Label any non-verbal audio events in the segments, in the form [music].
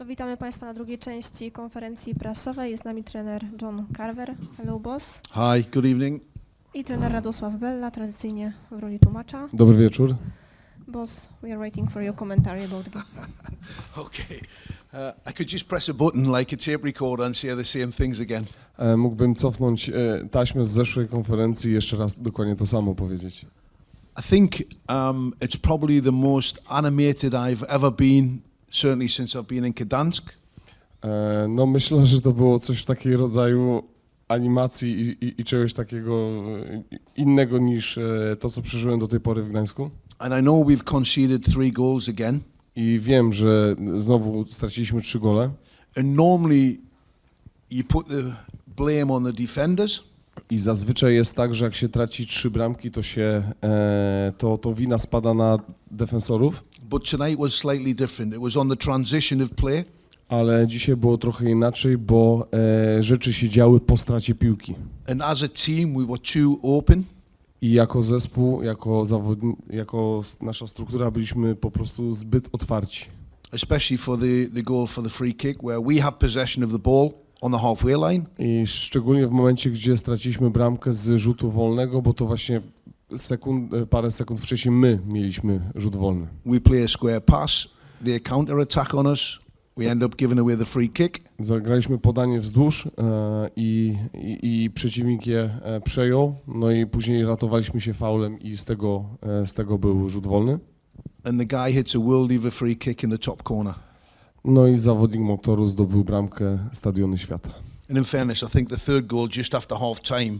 To witamy Państwa na drugiej części konferencji prasowej. Jest z nami trener John Carver. Hello, boss. Hi, good evening. I trener Radosław Bella, tradycyjnie w roli tłumacza. Dobry wieczór. Boss, we are waiting for your commentary about the game. [laughs] Okay. Uh, I could just press a button like a tape recorder and say the same things again. E, Mógłbym cofnąć e, taśmę z zeszłej konferencji i jeszcze raz dokładnie to samo powiedzieć. I think um, it's probably the most animated I've ever been, certainly since I've been in Gdansk. E, No myślę, że to było coś w takiego rodzaju animacji i, i, i czegoś takiego e, innego niż e, to, co przeżyłem do tej pory w Gdańsku. And I know we've conceded three goals again. I wiem, że znowu straciliśmy trzy gole And normally you put the blame on the defenders. i zazwyczaj jest tak, że jak się traci trzy bramki, to się e, to, to wina spada na defensorów. But tonight was slightly different. It was on the transition of play. Ale dzisiaj było trochę inaczej, bo e, rzeczy się działy po stracie piłki. And as a team, we were too open. I jako zespół, jako, zawodni- jako nasza struktura byliśmy po prostu zbyt otwarci. especially for the, the goal for the free kick, where we have possession of the ball on the halfway line, I szczególnie w momencie, gdzie straciliśmy bramkę z rzutu wolnego, bo to właśnie sekund, e, parę sekund wcześniej my mieliśmy rzut wolny. we play a square pass, they counter attack on us, we end up giving away the free kick, Zagraliśmy podanie wzdłuż e, i, i, i przeciwnik je e, przejął, no i później ratowaliśmy się faulem i z tego, z tego był rzut wolny. and the guy hits a worldie a free kick in the top corner. No i zawodnik motoru zdobył bramkę Stadiony Świata. And in fairness, I think the third goal just after half time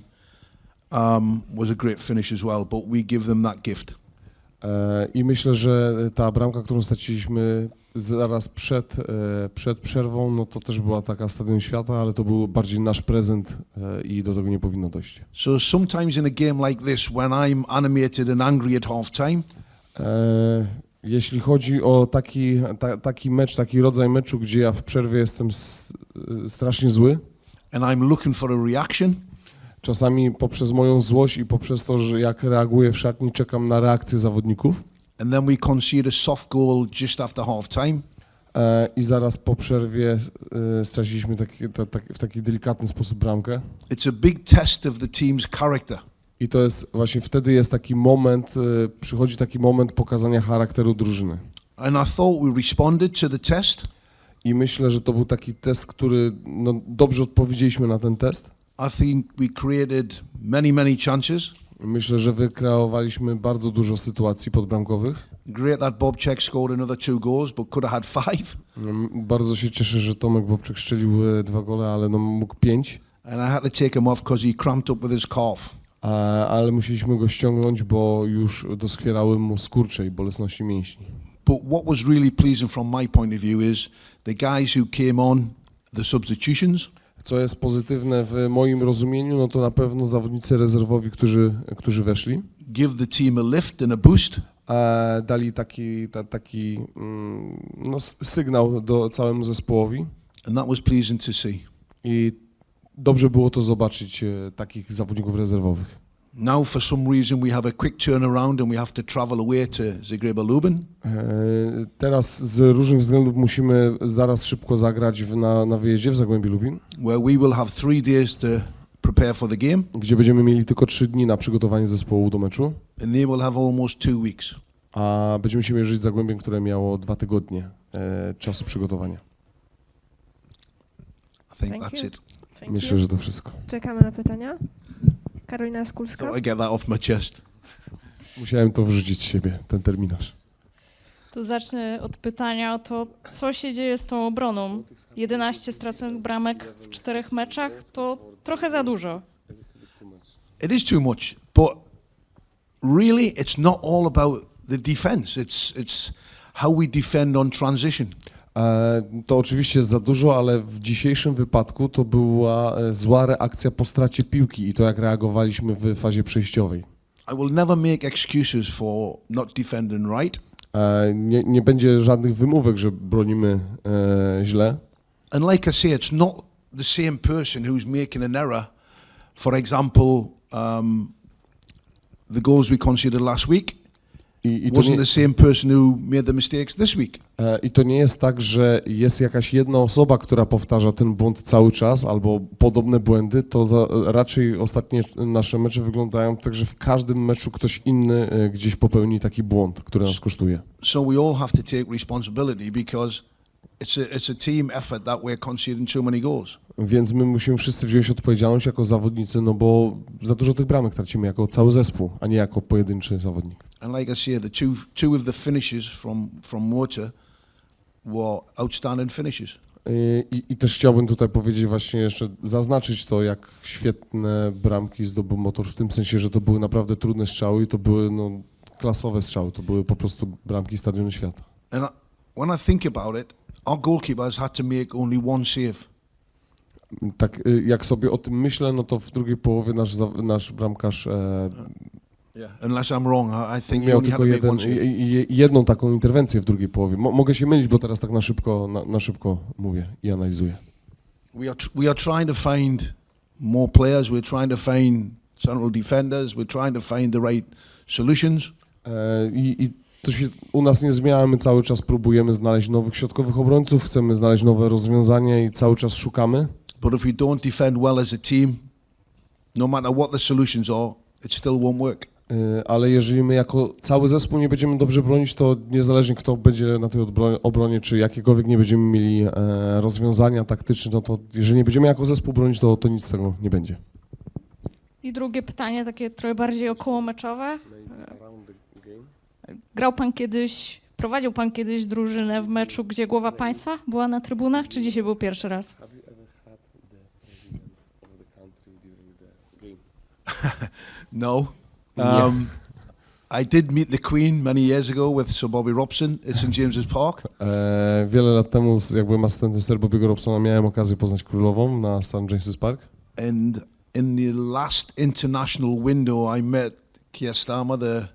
um, was a great finish as well, but we give them that gift. E, I myślę, że ta bramka, którą straciliśmy zaraz przed, e, przed przerwą, no to też była taka Stadion Świata, ale to był bardziej nasz prezent e, i do tego nie powinno dojść. So sometimes in a game like this, when I'm animated and angry at half time, E, Jeśli chodzi o taki, ta, taki mecz, taki rodzaj meczu, gdzie ja w przerwie jestem strasznie zły, and I'm looking for a reaction, czasami poprzez moją złość i poprzez to, że jak reaguję w szatni, czekam na reakcję zawodników and then we concede a soft goal just after half time, e, i zaraz po przerwie e, straciliśmy taki, ta, tak, w taki delikatny sposób bramkę. it's a big test of the team's character. I to jest właśnie wtedy jest taki moment, e, przychodzi taki moment pokazania charakteru drużyny. And I thought we responded to the test. I myślę, że to był taki test, który no, dobrze odpowiedzieliśmy na ten test. I think we created many, many chances. Myślę, że wykreowaliśmy bardzo dużo sytuacji podbramkowych. Great that scored another two goals, but could have had five. Mm, Bardzo się cieszę, że Tomek Bobczyk strzelił e, dwa gole, ale no mógł pięć. And I had to take him off because he cramped up with his calf. A, ale musieliśmy go ściągnąć, bo już doskwierały mu skurcze i bolesności mięśni. But what was really pleasing from my point of view is the guys who came on, the substitutions, Co jest pozytywne w moim rozumieniu, no to na pewno zawodnicy rezerwowi, którzy, którzy weszli, give the team a lift and a boost. e, dali taki, ta, taki mm, no, sygnał do całemu zespołowi And that was pleasing to see. i dobrze było to zobaczyć e, takich zawodników rezerwowych. Now, for some reason, we have a quick turnaround and we have to travel away to Zagreba Lubin. E, Teraz z różnych względów musimy zaraz szybko zagrać w, na, na wyjeździe w Zagłębiu Lubin, where we will have three days to prepare for the game, gdzie będziemy mieli tylko trzy dni na przygotowanie zespołu do meczu, and they will have almost two weeks. a będziemy się mierzyć z Zagłębiem, które miało dwa tygodnie e, czasu przygotowania. I think Thank that's you. it. Thank Myślę, you. że to wszystko. Czekamy na pytania. Karolina Skulska. So I get that off my chest. Musiałem to wrzucić z siebie, ten terminarz. To zacznę od pytania o to, co się dzieje z tą obroną. 11 straconych bramek w czterech meczach to trochę za dużo. It is too much, but really, it's not all about the defense. It's it's how we defend on transition. E, To oczywiście za dużo, ale w dzisiejszym wypadku to była e, zła reakcja po stracie piłki i to jak reagowaliśmy w fazie przejściowej. I will never make excuses for not defending right. E, Nie, nie będzie żadnych wymówek, że bronimy e, źle. And like I say, it's not the same person who's making an error. For example, um, the goals we conceded last week, I, i, to wasn't nie, the same person who made the mistakes this week. e, I to nie jest tak, że jest jakaś jedna osoba, która powtarza ten błąd cały czas albo podobne błędy, to za, raczej ostatnie nasze mecze wyglądają tak, że w każdym meczu ktoś inny e, gdzieś popełni taki błąd, który nas kosztuje. So we all have to take responsibility because it's a, it's a team effort that we're conceding too many goals. Więc my musimy wszyscy wziąć odpowiedzialność jako zawodnicy, no bo za dużo tych bramek tracimy jako cały zespół, a nie jako pojedynczy zawodnik. And like I say, the two two of the finishes from from Mortar were outstanding finishes. Y, I, I też chciałbym tutaj powiedzieć właśnie jeszcze, zaznaczyć to, jak świetne bramki zdobył motor, w tym sensie, że to były naprawdę trudne strzały i to były no, klasowe strzały, to były po prostu bramki Stadionu Świata. And I, when I think about it, our had to make only one save. Tak y, jak sobie o tym myślę, no to w drugiej połowie nasz, za- nasz bramkarz e, Yeah. Unless I'm wrong, I, I think he miał only had to tylko make jeden, one save. i- i- jedną taką interwencję w drugiej połowie. Mo, mogę się mylić, bo teraz tak na szybko, na, na szybko mówię i analizuję. We are tr- we are trying to find more players. We're trying to find central defenders. We're trying to find the right solutions. E, I, I to się u nas nie zmienia, my cały czas próbujemy znaleźć nowych środkowych obrońców, chcemy znaleźć nowe rozwiązania i cały czas szukamy. But if we don't defend well as a team, no matter what the solutions are, it still won't work. E, Ale jeżeli my jako cały zespół nie będziemy dobrze bronić, to niezależnie kto będzie na tej odbro- obronie, czy jakiekolwiek nie będziemy mieli e, rozwiązania taktyczne, no to jeżeli nie będziemy jako zespół bronić, to, to nic z tego nie będzie. I drugie pytanie, takie trochę bardziej okołomeczowe. Grał pan kiedyś, prowadził pan kiedyś drużynę w meczu, gdzie głowa państwa była na trybunach, czy dzisiaj był pierwszy raz? [laughs] No. Um, I did meet the Queen many years ago with Sir Bobby Robson at St James's Park. E, wiele lat temu, z- jak byłem asystentem Sir Bobby'ego Robsona, miałem okazję poznać królową na St. James's Park. And in the last international window, I met Keir Starmer, the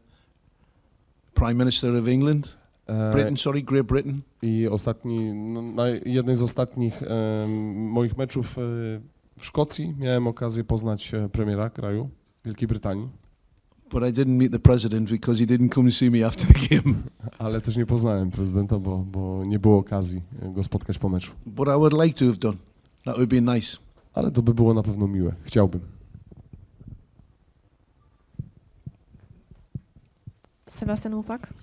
Prime Minister of England. E, Britain, sorry, Great Britain. I ostatni, no, na jednej z ostatnich em, moich meczów e, w Szkocji miałem okazję poznać e, premiera kraju Wielkiej Brytanii, But I didn't meet the president because he didn't come and see me after the game. [laughs] ale też nie poznałem prezydenta, bo, bo nie było okazji e, go spotkać po meczu. But I would like to have done. That would be nice. Ale to by było na pewno miłe. Chciałbym. Sebastian Łupak.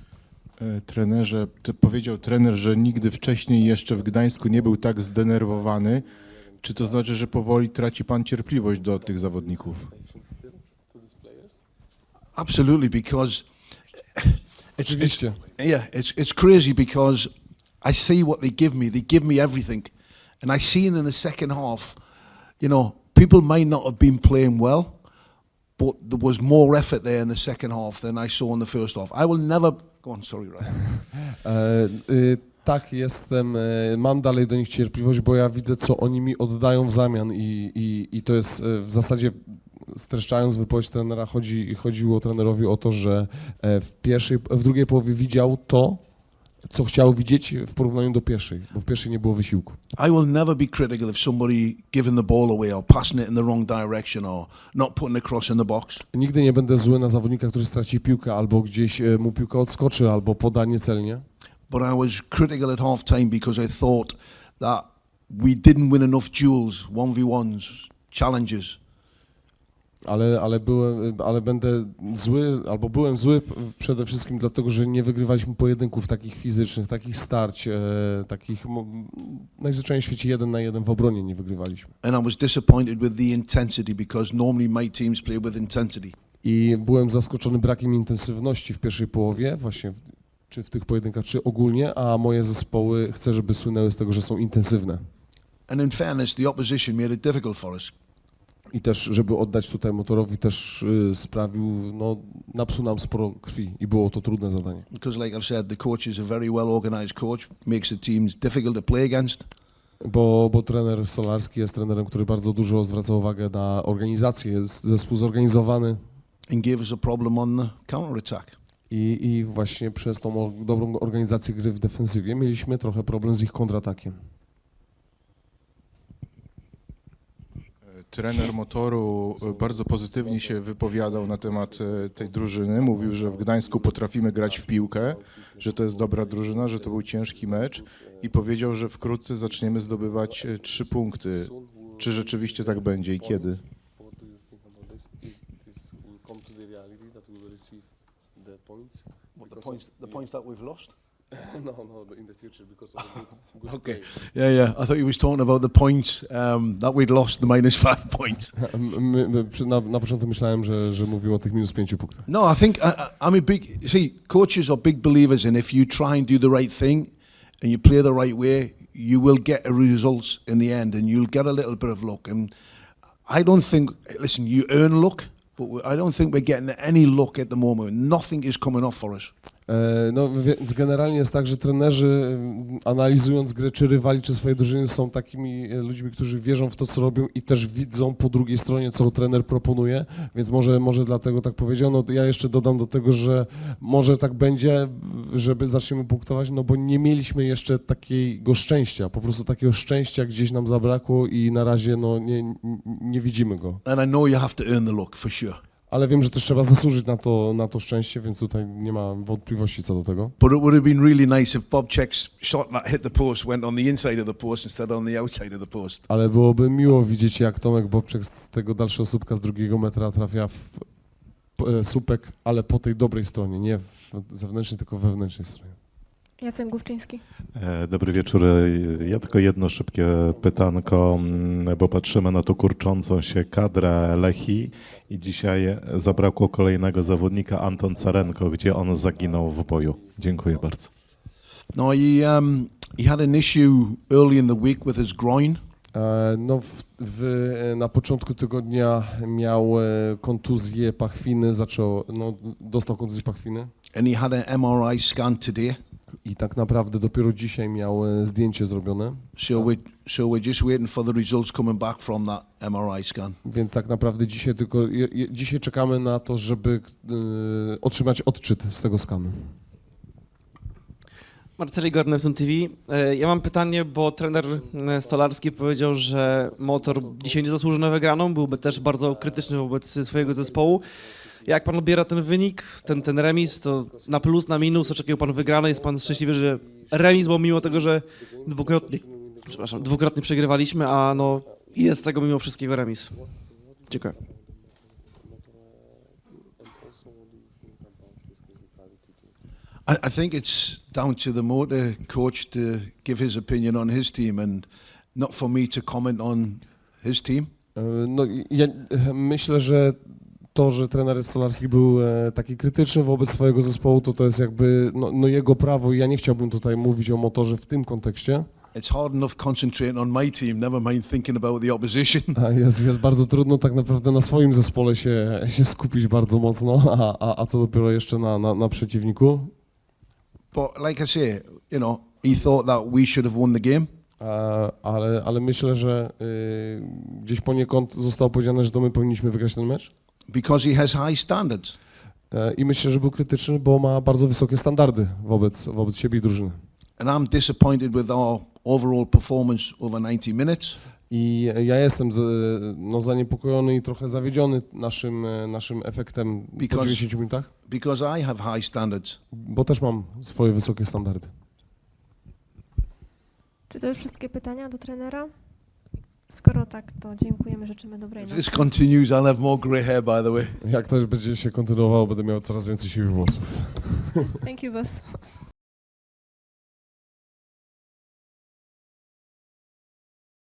E, Trenerze, ty powiedział trener, że nigdy wcześniej jeszcze w Gdańsku nie był tak zdenerwowany. Czy to znaczy, że powoli traci pan cierpliwość do tych zawodników? Absolutely, because it's, it's Oczywiście. yeah, it's it's crazy because I see what they give me. They give me everything, and I seen in the second half, you know, people might not have been playing well, but there was more effort there in the second half than I saw in the first half. I will never go on. Sorry, Ryan. [laughs] E, y, tak, jestem, e, mam dalej do nich cierpliwość, bo ja widzę, co oni mi oddają w zamian i, i, i to jest e, w zasadzie, streszczając wypowiedź trenera, chodzi, chodziło trenerowi o to, że w, pierwszej, w drugiej połowie widział to, co chciał widzieć w porównaniu do pierwszej, bo w pierwszej nie było wysiłku. I will never be critical of somebody giving the ball away or passing it in the wrong direction or not putting a cross in the box. Nigdy nie będę zły na zawodnika, który straci piłkę albo gdzieś e, mu piłka odskoczy, albo poda niecelnie. But I was critical at half time because I thought that we didn't win enough duels, 1v1s, challenges. Ale, ale, byłem, ale będę zły, albo byłem zły przede wszystkim dlatego, że nie wygrywaliśmy pojedynków takich fizycznych, takich starć, e, takich najzwyczajniej w świecie jeden na jeden w obronie nie wygrywaliśmy. And I was disappointed with the intensity because normally my teams play with intensity. I byłem zaskoczony brakiem intensywności w pierwszej połowie, właśnie w, czy w tych pojedynkach, czy ogólnie, a moje zespoły chcę, żeby słynęły z tego, że są intensywne. And in fairness, the opposition made it difficult for us. I też, żeby oddać tutaj motorowi, też y, sprawił, no, napsuł nam sporo krwi i było to trudne zadanie. Because, like I've said, the coach is a very well organised coach, makes the teams difficult to play against. Bo, bo trener Solarski jest trenerem, który bardzo dużo zwraca uwagę na organizację, jest zespół zorganizowany and gave us a problem on the counter attack. i, i właśnie przez tą o- dobrą organizację gry w defensywie mieliśmy trochę problem z ich kontratakiem. Trener motoru e, bardzo pozytywnie się wypowiadał na temat e, tej drużyny. Mówił, że w Gdańsku potrafimy grać w piłkę, że to jest dobra drużyna, że to był ciężki mecz i powiedział, że wkrótce zaczniemy zdobywać e, trzy punkty. Czy rzeczywiście tak będzie i kiedy? The points, the points that we've lost. [laughs] no, no, but in the future because of the good, [laughs] good Okay. play. Yeah, yeah. I thought he was talking about the points um, that we'd lost, the minus [laughs] five points. My, na, na początku myślałem, że, że mówił o tych minus pięciu punktach. No, I think I, I- I'm a big. See, coaches are big believers in if you try and do the right thing and you play the right way, you will get a results in the end, and you'll get a little bit of luck. And I don't think. Listen, you earn luck, but I don't think we're getting any luck at the moment. Nothing is coming off for us. E, No więc generalnie jest tak, że trenerzy mm, analizując grę, czy rywali, czy swoje drużyny są takimi e, ludźmi, którzy wierzą w to, co robią i też widzą po drugiej stronie, co trener proponuje, więc może, może dlatego tak powiedział. No ja jeszcze dodam do tego, że może tak będzie, żeby zaczniemy punktować, no bo nie mieliśmy jeszcze takiego szczęścia, po prostu takiego szczęścia gdzieś nam zabrakło i na razie no nie, nie, widzimy go. And I know you have to earn the luck for sure. Ale wiem, że też trzeba [laughs] zasłużyć na to, na to szczęście, więc tutaj nie ma wątpliwości co do tego. But it would have been really nice if Bob Check's shot that hit the post went on the inside of the post instead of on the outside of the post. Ale byłoby miło widzieć, jak Tomek Bobczek z tego dalszego słupka z drugiego metra trafia w e, słupek, ale po tej dobrej stronie, nie w zewnętrznej, tylko wewnętrznej stronie. Jacek Główczyński. E, Dobry wieczór. Ja tylko jedno szybkie pytanko, mm, bo patrzymy na tą kurczącą się kadrę Lechi i dzisiaj zabrakło kolejnego zawodnika Anton Carenko, gdzie on zaginął w boju. Dziękuję bardzo. No, he um, he had an issue early in the week with his groin. E, No, w, w, na początku tygodnia miał e, kontuzję pachwiny, zaczął, no, dostał kontuzję pachwiny and he had an MRI scan today. I tak naprawdę dopiero dzisiaj miał e, zdjęcie zrobione, So we so we're just waiting for the results coming back from that MRI scan. więc tak naprawdę dzisiaj tylko, je, dzisiaj czekamy na to, żeby e, otrzymać odczyt z tego skanu. Marceli Igor, Neptun TV. E, Ja mam pytanie, bo trener e, Stolarski powiedział, że motor dzisiaj nie zasłużył na wygraną, byłby też bardzo krytyczny wobec swojego zespołu. Jak pan odbiera ten wynik, ten, ten remis, to na plus, na minus, oczekiwał pan wygranej, jest pan szczęśliwy, że remis, bo mimo tego, że dwukrotnie, przepraszam, dwukrotnie przegrywaliśmy, a no jest tego mimo wszystkiego remis. Dziękuję. I, I think it's down to the motor coach to give his opinion on his team, and not for me to comment on his team. E, No, ja myślę, że to, że trener Stolarski był e, taki krytyczny wobec swojego zespołu, to to jest jakby no, no jego prawo i ja nie chciałbym tutaj mówić o motorze w tym kontekście. It's hard enough concentrating on my team, never mind thinking about the opposition. Jest, jest bardzo trudno tak naprawdę na swoim zespole się, się skupić bardzo mocno, a, a, a co dopiero jeszcze na, na, na przeciwniku. But like I say, you know, he thought that we should have won the game. E, Ale, ale myślę, że y, gdzieś poniekąd zostało powiedziane, że to my powinniśmy wygrać ten mecz. because he has high standards. E, I myślę, że był krytyczny, bo ma bardzo wysokie standardy wobec, wobec siebie i drużyny. And I'm disappointed with our overall performance over 90 minutes. I ja jestem z, no, zaniepokojony i trochę zawiedziony naszym, naszym efektem po Because- 90 minutach, because I have high standards. bo też mam swoje wysokie standardy. Czy to już wszystkie pytania do trenera? Skoro tak, to dziękujemy, życzymy dobrej nocy. this continues, I'll have more grey hair, by the way. Jak to będzie się kontynuowało, będę miał coraz więcej siwych włosów. Thank you, boss.